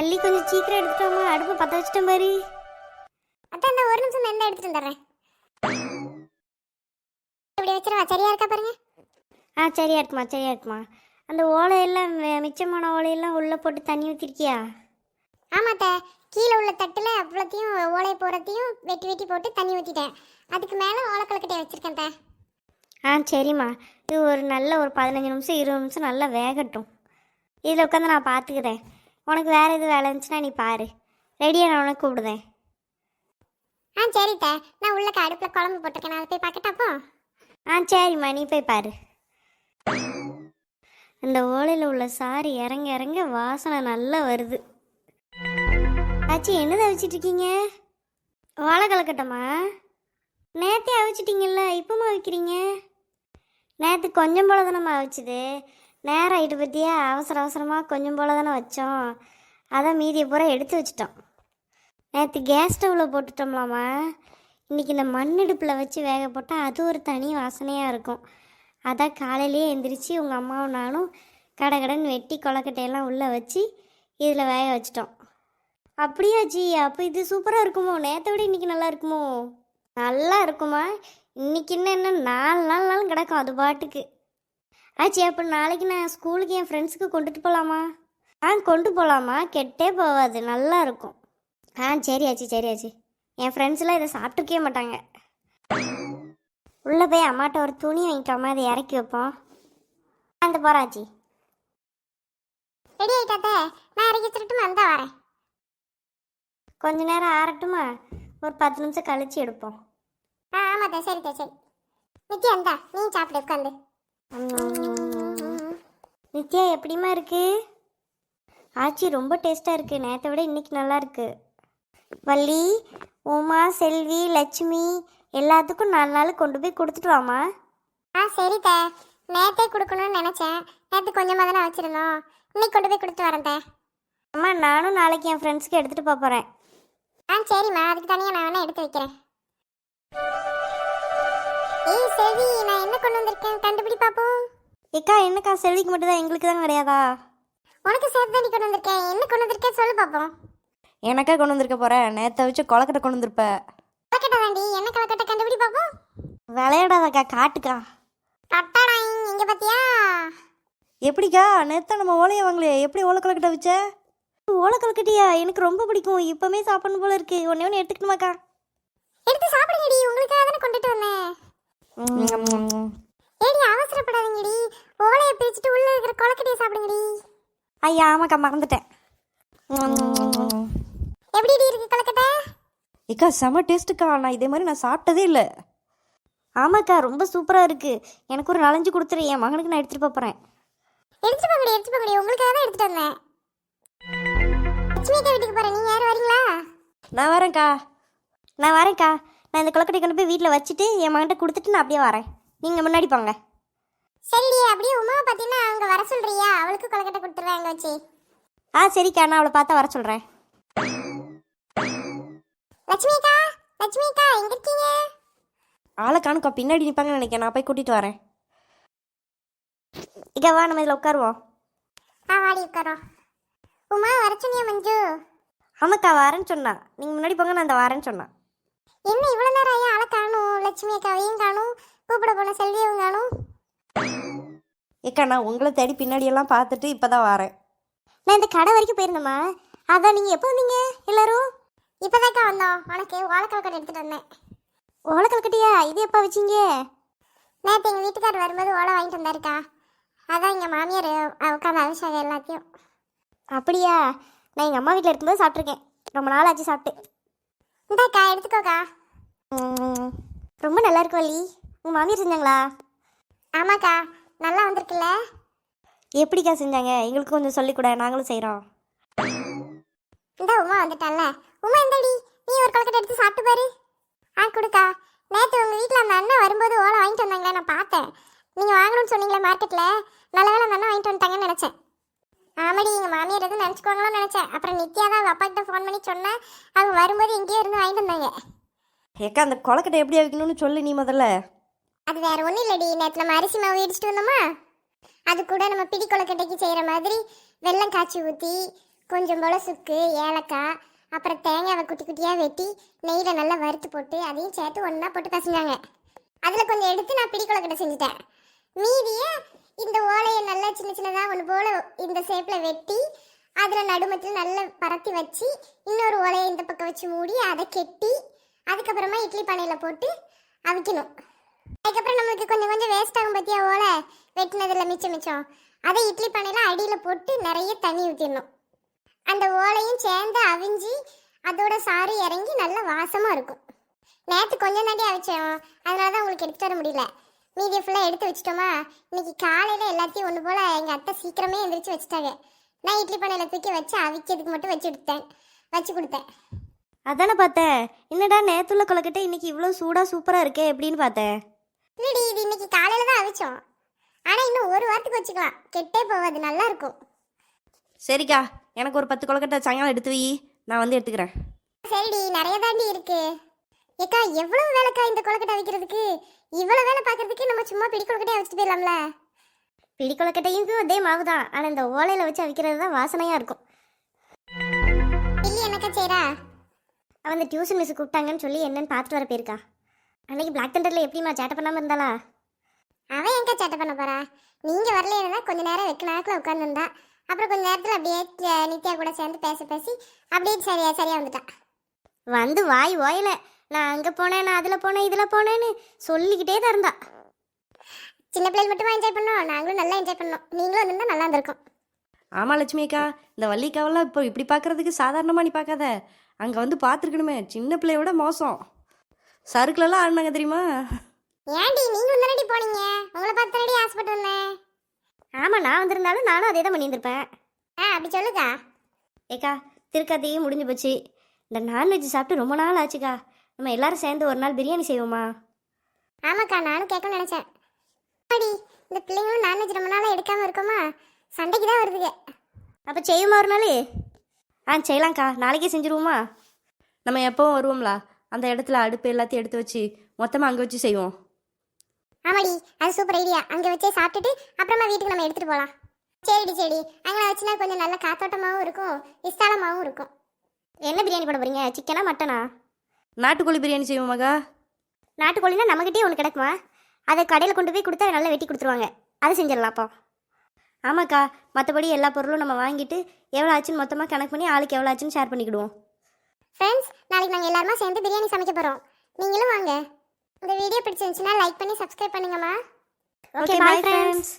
வள்ளி கொஞ்சம் சீக்கிரம் எடுத்துட்டோமா அடுப்பு பற்ற வச்சிட்டேன் பாரு. அதான் இந்த ஒரு நிமிஷம் எந்த எடுத்துட்டு வந்துடுறேன். இப்படி வச்சிருவா. சரியா இருக்கா பாருங்க? ஆ சரியா இருக்குமா சரியா இருக்குமா. அந்த ஓலையெல்லாம் மெ- மிச்சமான ஓலையெல்லாம் உள்ளே போட்டு தண்ணி ஊற்றிருக்கியா ஆமாத்த கீழே உள்ள தட்டுல அவ்வளோத்தையும் ஓலை போறதையும் வெட்டி வெட்டி போட்டு தண்ணி ஊற்றிட்டேன் அதுக்கு மேலே ஓலைக்கலக்கட்டையை வச்சிருக்கேன் தே ஆ சரிம்மா. இது ஒரு நல்ல ஒரு பதினஞ்சு நிமிஷம் இருபது நிமிஷம் நல்லா வேகட்டும். இதில் உட்காந்து நான் பார்த்துக்கிறேன். உனக்கு வேறு எது வேலை இருந்துச்சுன்னா நீ பாரு. ரெடியாக நான் உனக்கு கூப்பிடுதேன் ஆ சரி தே நான் உள்ளக்க அடுப்பில் குழம்பு போட்டிருக்கேன். நான் அதை போய் பார்க்கட்டா அப்போ ஆ சரிம்மா. நீ போய் பாரு. இந்த ஓலையில் உள்ள சாறு இறங்க இறங்க வாசனை நல்லா வருது. ஆச்சி என்னதை அவிச்சிட்டு இருக்கீங்க? வாழை கலக்கட்டம்மா நேற்றே அவிச்சிட்டிங்கல்ல இப்போமா அவிக்கிறீங்க? நேற்று கொஞ்சம் போல தானம்மா அவிச்சுது. நேரம் ஆகிட்டு பற்றியா அவசர அவசரமாக கொஞ்சம் போல தானே வச்சோம். அதான் மீதியை பூரா எடுத்து வச்சிட்டோம். நேற்று கேஸ் ஸ்டவ்வில் போட்டுட்டோம்லாமா? இன்றைக்கி இந்த மண்ணெடுப்பில் வச்சு வேக போட்டால் அது ஒரு தனி வாசனையாக இருக்கும். அதான் காலையிலேயே எந்திரிச்சு உங்கள் அம்மாவும் நானும் கடை கடன் வெட்டி கொலக்கட்டையெல்லாம் உள்ளே வச்சு இதில் வேக வச்சிட்டோம். அப்படியா ஜி? அப்போ இது சூப்பராக இருக்குமோ? நேற்றை விட இன்றைக்கி நல்லா இருக்குமோ? நல்லா இருக்குமா? இன்னைக்கு என்ன என்ன நாலு நாள் நாளும் கிடக்கும் அது பாட்டுக்கு. ஆச்சி அப்போ நாளைக்கு நான் ஸ்கூலுக்கு என் ஃப்ரெண்ட்ஸுக்கு கொண்டுட்டு போகலாமா ஆ கொண்டு போகலாமா கெட்டே போகாது நல்லா இருக்கும். ஆ சரி ஆச்சி சரி ஆச்சி. என் ஃப்ரெண்ட்ஸ்லாம் இதை சாப்பிட்ருக்கவே மாட்டாங்க. உள்ளே போய் அம்மாட்ட ஒரு துணி வாங்கிட்டோமா அதை இறக்கி வைப்போம். அந்த போகிறாச்சி ரெடி ஆயிட்டாத்தே நான் இறக்கி வச்சுட்டுமா அந்த வரேன். கொஞ்ச நேரம் ஆறட்டுமா? ஒரு பத்து நிமிஷம் கழிச்சு எடுப்போம். ஆ ஆமாத்தே சரி தே சரி. நித்யா இந்தா நீ சாப்பிடு உட்காந்து. நித்யா எப்படிம்மா இருக்கு? ஆச்சி ரொம்ப டேஸ்ட்டாக இருக்கு. நேற்றை விட இன்னைக்கு நல்லா இருக்கு. வள்ளி உமா செல்வி லட்சுமி எல்லாத்துக்கும் நாலு நாள் கொண்டு போய் கொடுத்துட்டு வாமா ஆ சரி தே. நேத்தே கொடுக்கணும்னு நினச்சேன். நேற்று கொஞ்சமாக தானே வச்சுருந்தோம். இன்னைக்கு கொண்டு போய் கொடுத்து வரேன் தே. அம்மா நானும் நாளைக்கு என் ஃப்ரெண்ட்ஸ்க்கு எடுத்துகிட்டு போக போகிறேன் ஆ சரிம்மா. அதுக்கு தனியாக நான் வேணா எடுத்து வைக்கிறேன். ஏய் செல்வி நான் என்ன கொண்டு வந்திருக்கேன்? கண்டுபிடி பாப்போம். ஏக்கா என்னக்கா செல்விக்கு மட்டும் தான் எங்களுக்கு தான் கிடையாதா? உனக்கு சேர்த்து தாண்டி கொண்டு வந்திருக்கேன். என்ன கொண்டு வந்திருக்கேன் சொல்லு பாப்போம். எனக்கா கொண்டு வந்திருக்க போகிறேன் நேற்றை வச்சு கொலக்கட்டை கொண்டு வந்திருப்ப. கலக்கட்டை தாண்டி என்ன கலக்கட்டை கண்டுபிடி பாப்போம். விளையாடாதக்கா காட்டுக்கா. கட்டாடா இங்க பாத்தியா? எப்படிக்கா? நேற்று நம்ம ஓலையை வாங்கலையே. எப்படி ஓலை கொலக்கட்டை வச்ச? ஓலக்கல்கட்டியா எனக்கு ரொம்ப பிடிக்கும். இப்போமே சாப்பிடணும் போல இருக்கு. ஒன்றே ஒன்று எடுத்துக்கணுமாக்கா? எடுத்து சாப்பிடுங்கடி. உங்களுக்காக தானே கொண்டுட்டு வந்தேன். ஏடி அவசரப்படாதீங்கடி. ஓலையை பிரிச்சுட்டு உள்ள இருக்கிற கொலக்கட்டையை சாப்பிடுங்கடி. ஐயா ஆமாக்கா மறந்துட்டேன். எப்படிடி இருக்கு கொலக்கட்டை ஏக்கா செம டேஸ்ட்டுக்கா நான் இதே மாதிரி நான் சாப்பிட்டதே இல்லை. ஆமாக்கா ரொம்ப சூப்பராக இருக்கு. எனக்கு ஒரு நாலஞ்சு கொடுத்துரு. என் மகனுக்கு நான் எடுத்துகிட்டு போகிறேன் எடுத்துட்டு போங்கடி எடுத்துட்டு போங்கடி. உங்களுக்காக தான் எடுத்துட்டு வந்தேன். லட்சுமி அக்கா வீட்டுக்கு போறேன். நீங்க யாரும் வரீங்களா? நான் வரேன்க்கா. நான் வரேன்க்கா. நான் இந்த கொலக்கட்டை கொண்டு போய் வீட்டில் வச்சுட்டு என் மகன்கிட்ட கொடுத்துட்டு நான் அப்படியே வரேன். நீங்கள் முன்னாடி போங்க. சரிடி அப்படியே உமாவை பார்த்தீங்கன்னா அங்க வர சொல்றியா? அவளுக்கு கொலக்கட்டை கொடுத்துருவேன் அங்க வச்சு. ஆ சரிக்கா நான் அவளை பார்த்தா வர சொல்கிறேன் லட்சுமி அக்கா லட்சுமி அக்கா எங்க இருக்கீங்க? ஆளை காணுக்கா பின்னாடி நிற்பாங்கன்னு நினைக்கிறேன். நான் போய் கூட்டிகிட்டு வரேன். இக்கா வா நம்ம இதில் உட்காருவோம். ஆ வாடி உட்காரோம் உமா வர சொன்னியா மஞ்சு? ஆமாக்கா வரேன்னு சொன்னா. நீங்கள் முன்னாடி போங்க நான் அந்த வரேன்னு சொன்னேன் என்ன இவ்வளவு நேரம் ஐயா ஆளை காணும்? லட்சுமி அக்காவையும் காணும். கூப்பிட போன செல்வியும் காணும். ஏக்கா நான் உங்களை தேடி பின்னாடியெல்லாம் பார்த்துட்டு இப்போ தான் வரேன். நான் இந்த கடை வரைக்கும் போயிருந்தேம்மா. அதான் நீங்கள் எப்போ வந்தீங்க எல்லாரும்? இப்பதாக்கா வந்தோம். உனக்கு வாழைக்கலக்கட்டை எடுத்துட்டு வந்தேன். ஓலக்கல்கட்டியா இது எப்போ வச்சீங்க? நேற்று எங்கள் வீட்டுக்காரர் வரும்போது ஓலை வாங்கிட்டு வந்தாருக்கா. அதான் எங்கள் மாமியார் உட்காந்து அவிச்சாங்க எல்லாத்தையும். அப்படியா? நான் எங்கள் அம்மா வீட்டில் இருக்கும்போது சாப்பிட்ருக்கேன் ரொம்ப நாள் ஆச்சு சாப்பிட்டு. இந்தாக்கா எடுத்துக்கோக்கா. ரொம்ப நல்லா இருக்கு வள்ளி உங்கள் மாமியார் செஞ்சாங்களா? ஆமாக்கா நல்லா வந்திருக்குல்ல. எப்படிக்கா செஞ்சாங்க? எங்களுக்கு கொஞ்சம் சொல்லிக் கொடு நாங்களும் செய்கிறோம் இந்த உமா வந்துட்டால உமா இந்தடி நீ ஒரு கொலக்கட்டை எடுத்து சாப்பிட்டு பாரு. ஆ கொடுக்கா. நேற்று உங்கள் வீட்டில் அந்த அண்ணன் வரும்போது ஓலை வாங்கிட்டு வந்தாங்களே நான் பார்த்தேன். நீங்கள் வாங்கணும்னு சொன்னீங்களே மார்க்கெட்டில் நல்ல வேலை அந்த அண்ணன் வாங்கிட்டு வந்துட்டாங்கன்னு நினச்சேன். ஆமாடி எங்கள் மாமியார் எதுவும் நினச்சிக்குவாங்களோன்னு நினச்சேன். அப்புறம் நித்யா தான் அவங்க அப்பா கிட்ட ஃபோன் பண்ணி சொன்னேன் அவங்க வரும்போது எங்கேயோ இருந்து வாங்கிட்டு வந்தாங்க. ஏக்கா அந்த கொலக்கட்டை எப்படி வைக்கணும்னு சொல்லு நீ முதல்ல. அது வேற ஒன்றும் இல்லடி நேற்று நம்ம அரிசி மாவு இடிச்சிட்டு வந்தோமா? அது கூட நம்ம பிடி கொலக்கட்டைக்கு செய்கிற மாதிரி வெல்லம் காய்ச்சி ஊற்றி கொஞ்சம் போல சுக்கு ஏலக்காய் அப்புறம் தேங்காவை குட்டி குட்டியாக வெட்டி நெய்யில் நல்லா வறுத்து போட்டு அதையும் சேர்த்து ஒன்றா போட்டு பசஞ்சாங்க. அதில் கொஞ்சம் எடுத்து நான் பிடி கொழுக்கட்டை செஞ்சுட்டேன். மீதியை இந்த ஓலையை நல்லா சின்ன சின்னதாக ஒன்று போல் இந்த ஷேப்பில் வெட்டி அதில் நடுமத்தில் நல்லா பரத்தி வச்சு இன்னொரு ஓலையை இந்த பக்கம் வச்சு மூடி அதை கெட்டி அதுக்கப்புறமா இட்லி பானையில் போட்டு அவிக்கணும். அதுக்கப்புறம் நம்மளுக்கு கொஞ்சம் கொஞ்சம் வேஸ்ட் ஆகும் பற்றியா ஓலை? வெட்டினதில் மிச்சம் மிச்சம். அதை இட்லி பானையில் அடியில் போட்டு நிறைய தண்ணி ஊற்றிடணும் அந்த ஓலையும் சேர்ந்து அவிஞ்சு அதோட சாறு இறங்கி நல்லா வாசமாக இருக்கும். நேற்று கொஞ்சம் தாண்டி அவிச்சோம் அதனால தான் உங்களுக்கு எடுத்துட்டு வர முடியல. மீதியை ஃபுல்லாக எடுத்து வச்சிட்டோமா? இன்னைக்கு காலையில் எல்லாத்தையும் ஒன்று போல் எங்கள் அத்தை சீக்கிரமே எந்திரிச்சு வச்சுட்டாங்க. நான் இட்லி பானையில் தூக்கி வச்சு அவிக்கிறதுக்கு மட்டும் வச்சு எடுத்தேன். வச்சு கொடுத்தேன். அதானே பார்த்தேன். என்னடா நேத்துள்ள கொலக்கட்டை இன்னைக்கு இவ்வளோ சூடாக சூப்பராக இருக்கே எப்படின்னு பார்த்தேன். இல்லடி இது இன்னைக்கு காலையில் தான் அவிச்சோம். ஆனால் இன்னும் ஒரு வாரத்துக்கு வச்சுக்கலாம். கெட்டே போகாது நல்லா இருக்கும். சரிக்கா எனக்கு ஒரு பத்து கொழுக்கட்டை சாயங்காலம் எடுத்து வை. நான் வந்து எடுத்துக்கிறேன். சரிடி நிறைய தாண்டி இருக்கு. ஏக்கா எவ்வளவு வேலைக்கா இந்த கொழுக்கட்டை வைக்கிறதுக்கு இவ்வளவு வேலை பார்க்கறதுக்கு நம்ம சும்மா பிடி கொழுக்கட்டையை வச்சுட்டு போயிடலாம்ல? பிடி கொலக்கட்டையும் அதே மாவு தான் ஆனால் இந்த ஓலையில் வச்சு அவிக்கிறது தான் வாசனையாக இருக்கும். இல்லி என்னக்கா செய்றா? அவன் இந்த டியூஷன் மிஸ் கூப்பிட்டாங்கன்னு சொல்லி என்னன்னு பார்த்துட்டு வர போயிருக்கா. அன்னைக்கு பிளாக் தண்டரில் எப்படிமா சேட்டை பண்ணாமல் இருந்தாளா? அவன் எங்க சேட்டை பண்ண போறா? நீங்க வரலைன்னா கொஞ்ச நேரம் வெக்க நேரத்தில் உட்காந்துருந்தா அப்புறம் கொஞ்ச நேரத்தில் அப்படியே அஹ், நித்யா கூட சேர்ந்து பேச பேசி அப்படியே சரியா சரியா வந்துட்டா. வந்து வாய் ஓயல. நான் அங்கே போனேன் நான் அதில் போனேன் இதில் போனேன்னு சொல்லிக்கிட்டே தான் இருந்தா. சின்ன பிள்ளைகள் மட்டுமா என்ஜாய் பண்ணோம் நாங்களும் நல்லா என்ஜாய் பண்ணோம். நீங்களும் வந்திருந்தா நல்லா இருந்திருக்கும். ஆமாம் லட்சுமி அக்கா இந்த வள்ளிக்காவெல்லாம் இப்போ இப்படி பார்க்கறதுக்கு சாதாரணமாக நீ பார்க்காத அங்கே வந்து பார்த்துருக்கணுமே சின்ன பிள்ளையோட மோசம். சறுக்குலலாம் ஆடினாங்க தெரியுமா? ஏன்டி நீங்களும் தானடி போனீங்க? உங்களை பார்த்து தானடி ஆசைப்பட்டு வந்தேன். ஆமாம் நான் வந்திருந்தாலும் நானும் அதே தான் பண்ணியிருந்திருப்பேன். ஆ அப்படி சொல்லுக்கா. ஏக்கா திருக்கதையும் முடிஞ்சு போச்சு. இந்த நான்வெஜ் சாப்பிட்டு ரொம்ப நாள் ஆச்சுக்கா. நம்ம எல்லாரும் சேர்ந்து ஒரு நாள் பிரியாணி செய்வோமா? ஆமாக்கா நானும் கேட்கணும்னு நினைச்சேன். அடி இந்த பிள்ளைங்களும் நான்வெஜ் ரொம்ப நாளாக எடுக்காம இருக்கோமா? சண்டைக்கு தான் வருதுங்க. அப்போ செய்வோமா ஒரு நாள்? ஆ செய்யலாம்க்கா. நாளைக்கே செஞ்சுருவோமா? நம்ம எப்போவும் வருவோம்ல. அந்த இடத்துல அடுப்பு எல்லாத்தையும் எடுத்து வச்சு மொத்தமாக அங்கே வச்சு செய்வோம். ஆமாடி அது சூப்பர் ஐடியா அங்கே வச்சே சாப்பிட்டுட்டு அப்புறமா வீட்டுக்கு நம்ம எடுத்துட்டு போகலாம் சரிடி சரி அங்கே வச்சுனா கொஞ்சம் நல்ல காத்தோட்டமாகவும் இருக்கும் விசாலமாகவும் இருக்கும். என்ன பிரியாணி போட போறீங்க? சிக்கனா மட்டனா? நாட்டுக்கோழி பிரியாணி செய்வோமாக்கா நாட்டுக்கோழினா நம்மகிட்டயே ஒன்று கிடைக்குமா? அதை கடையில் கொண்டு போய் கொடுத்தா நல்லா வெட்டி கொடுத்துருவாங்க. அதை செஞ்சிடலாம் அப்போ. ஆமாக்கா மற்றபடி எல்லா பொருளும் நம்ம வாங்கிட்டு எவ்வளோ ஆச்சுன்னு மொத்தமாக கணக்கு பண்ணி ஆளுக்கு எவ்வளோ ஆச்சுன்னு ஷேர் பண்ணிக்கிடுவோம். ஃப்ரெண்ட்ஸ் நாளைக்கு நாங்கள் எல்லாருமா சேர்ந்து பிரியாணி சமைக்க போகிறோம் நீங்களும் வாங்க. இந்த வீடியோ பிடிச்சிருந்துச்சுன்னா லைக் பண்ணி சப்ஸ்கிரைப் பண்ணுங்கம்மா. Okay bye friends